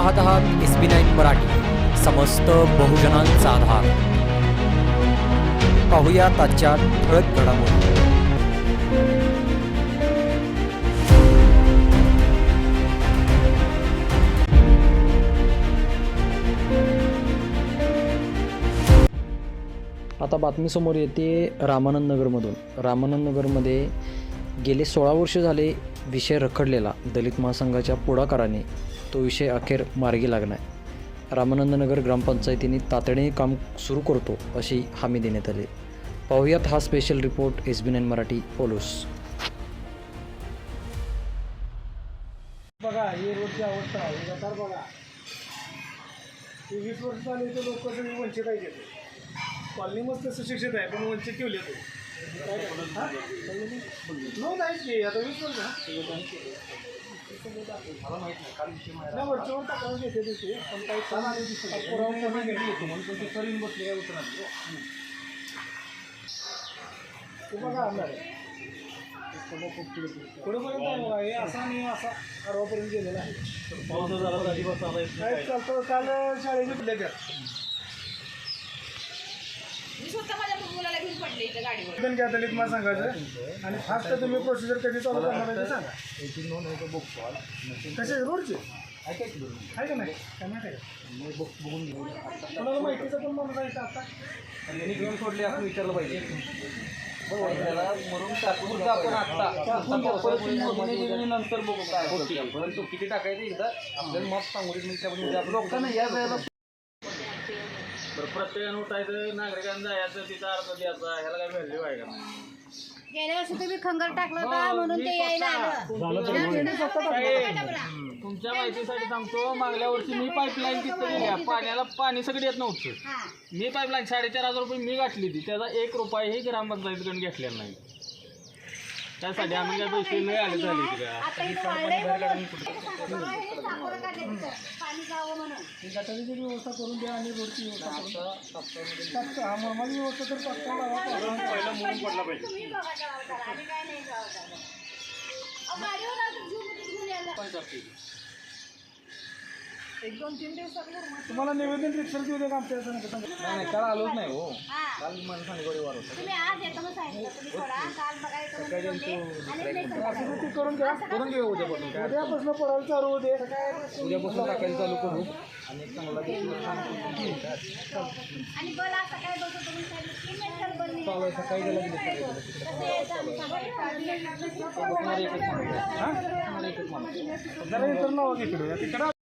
पाहत आहात S B nine Marathi. समस्त बहुजनांचा आधार. पाहूया आजच्या ठळक घडामोडी. आता बातमी समोर येते रामानंद नगरमधून. रामानंद नगरमध्ये गेले सोळा वर्ष झाले विषय रखडलेला दलित महासंघाच्या पुढाकाराने तो विषय अखेर मार्गी लागला आहे रामानंद ग्रामपंचायतीने तातडीने काम सुरू करतो अशी हमी देण्यात आली. पाहुयात हा special report S B N Marathi पोलूस. बघा ही रोडची अवस्था आहे. गटार बघा. ते वीस वर्ष झाले इथे लोक वंचित आहे कॉलनी मस्त सुशिक्षित आहे पण वंचित ठेवले तो. मला माहीत नाही काल विषय माहिती पण काही चाल होतो म्हणून पण ते करीन बसले काय उतरणार ते बघा पुढेपर्यंत आहे बघा हे असा आणि असा अर्वापर्यंत गेलेला आहे काय चालतं काल शाळेचे इथं गाडीवर पण घ्या दलित मला सांगायचं आणि फास्ट तुम्ही प्रोसिजर कधी चालू करणार आहे ते सांगा कसे रोडचे आहे का नाही काय माहिती आहे का? कोणाला माहितीचं पण आता त्यांनी घेऊन सोडले आपण विचारलं पाहिजे त्याला मरून टाकून आपण आता आता पावसाळ्याची मोजणी दिली नंतर बघू काय होतं. परंतु किती टाकायचं एकदा आपल्याला मत सांगू दे म्हणजे आपण- लोकांना या वेळेला बरं प्रत्येकानं उठायचं नागरिकांना जायचं तिथं अर्ज द्यायचा ह्याला काय व्हॅल्यू आहे का नाही? गेल्या वर्षी तुम्ही खंगर टाकलं होता म्हणून ते यायला आलं. तुमच्या माहितीसाठी सांगतो मागल्या वर्षी मी पाईपलाईन तिथं गेल्या पाण्याला पाणी सगळं येत नव्हतं. हा. मी पाईपलाईन साडेचार हजार रुपये मी गाठली ती त्याचा एक रुपयाही ग्रामपंचायतीकडून घेतलेला नाही. त्यासाठी आम्ही काय पैसे नाही आले झाले तिथे आता इथं वाळलंय म्हणून. हे साकोरं काढले तिथं. पाणी जावं म्हणून. गटारीची व्यवस्था करून द्या आणि रोडची व्यवस्था करून टाकतो हा मग व्यवस्था तर टाकतो तुम्ही बघा जबाबदार. आम्ही काय नाही जबाबदार. अहो, गाडीवर आलं तर झूम घेऊन यायला. एक दोन तीन दिवस तुम्हाला निवेदन रिक्षाला देऊ दे का आमच्या नाही काल आलोच नाही हो. हा. काल मला वार होता. तुम्ही आज येतो मग सांगितलं. तुम्ही सोडा काल ते करून घ्या करून घेऊ उद्यापासून काय उद्यापासून पडायला चालू होते उद्यापासून टाकायला चालू करू आणि एक चांगला सकाळी. चालू गेला एकच माणूस. एकच माणूस जरा इतर नाव तिकडे